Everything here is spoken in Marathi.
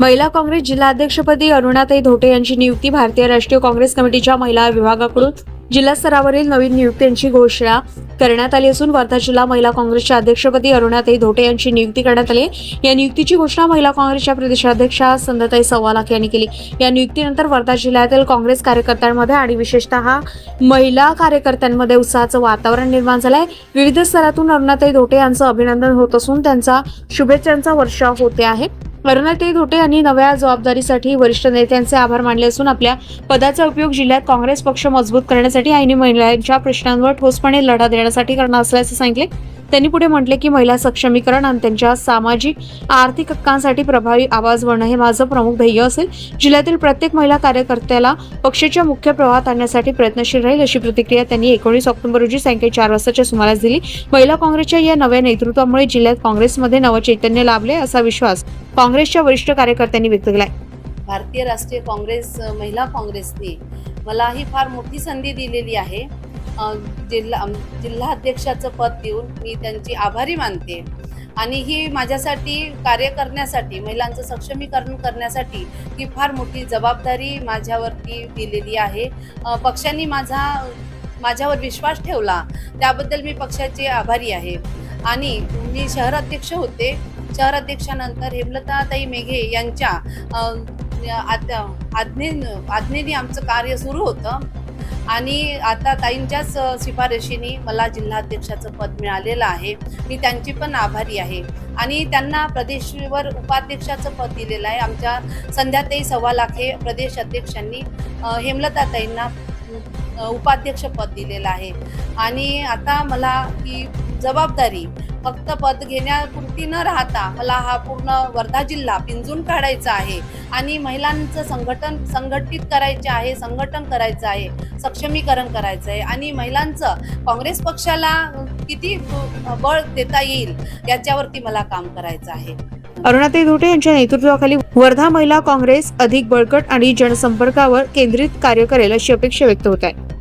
महिला काँग्रेस जिल्हाध्यक्षपदी अरुणाताई धोटे यांची नियुक्ती भारतीय राष्ट्रीय काँग्रेस कमिटीच्या महिला विभागाकडून जिल्हा स्तरावरील नवीन नियुक्त्यांची घोषणा करण्यात आली असून वर्धा जिल्हा महिला काँग्रेसच्या अध्यक्षपदी अरुणाताई धोटे यांची नियुक्ती करण्यात आली या नियुक्तीची घोषणा महिला काँग्रेसच्या प्रदेशाध्यक्षा संदताई सवालाख यांनी केली. या नियुक्तीनंतर वर्धा जिल्ह्यातील काँग्रेस कार्यकर्त्यांमध्ये आणि विशेषतः महिला कार्यकर्त्यांमध्ये उत्साहाचं वातावरण निर्माण झालं आहे. विविध स्तरातून अरुणाताई धोटे यांचं अभिनंदन होत असून त्यांचा शुभेच्छांचा वर्षाव होते आहे. अरुणाताई धोटे यांनी नव्या जबाबदारीसाठी वरिष्ठ नेत्यांचे आभार मानले असून आपल्या पदाचा उपयोग जिल्ह्यात काँग्रेस पक्ष मजबूत करण्यासाठी आणि महिलांच्या प्रश्नांवर ठोसपणे लढा देण्यासाठी करणार असल्याचे सांगितले. त्यांनी पुढे म्हटले की महिला सक्षमीकरण आणि त्यांच्या सामाजिक आर्थिक हक्कांसाठी प्रभावी आवाज बनणं हे माझं प्रमुख ध्येय असेल. जिल्ह्यातील प्रत्येक महिला कार्यकर्त्याला पक्षाच्या मुख्य प्रवाहात आणण्यासाठी प्रयत्नशील राहील अशी प्रतिक्रिया त्यांनी एकोणीस ऑक्टोबर रोजी सायंकाळी चार वाजताच्या सुमारास दिली. महिला काँग्रेसच्या या नव्या नेतृत्वामुळे जिल्ह्यात काँग्रेसमध्ये नवचैतन्य लाभले असा विश्वास काँग्रेसच्या वरिष्ठ कार्यकर्त्यांनी व्यक्त केलाय. भारतीय राष्ट्रीय काँग्रेस महिला काँग्रेसने मला ही फार मोठी संधी दिलेली आहे. जिल्हा जिल्हाध्यक्षाचं पद देऊन मी त्यांची आभारी मानते. आणि ही माझ्यासाठी कार्य करण्यासाठी महिलांचं सक्षमीकरण करण्यासाठी ही फार मोठी जबाबदारी माझ्यावरती दिलेली आहे. पक्षांनी माझा माझ्यावर विश्वास ठेवला त्याबद्दल मी पक्षाचे आभारी आहे. आणि मी शहराध्यक्ष होते. शहराध्यक्षानंतर हेमलताताई मेघे यांच्या आज्ञे आज्ञेने आमचं कार्य सुरू होतं. आणि आता ताईंच्याच शिफारशीने मला जिल्हाध्यक्षाचं पद मिळालेलं आहे. मी त्यांची पण आभारी आहे. आणि त्यांना प्रदेशवर उपाध्यक्षाचं पद दिलेलं आहे. आमच्या संध्याताई सव्वा लाखे प्रदेश अध्यक्षांनी हेमलताताईंना उपाध्यक्षपद दिलेलं आहे. आणि आता मला ही जबाबदारी फक्त पद घेण्यापुरती न राहता मला हा पूर्ण वर्धा जिल्हा पिंजून काढायचा आहे. आणि महिलांचं संघटन संघटित करायचे आहे संघटन करायचं आहे सक्षमीकरण करायचं आहे. आणि महिलांचं काँग्रेस पक्षाला किती बळ देता येईल याच्यावरती मला काम करायचं आहे. अरुणाताई धोटे यांच्या नेतृत्वाखाली वर्धा महिला काँग्रेस अधिक बळकट आणि जनसंपर्कावर केंद्रित कार्य करेल अशी अपेक्षा व्यक्त होत आहे.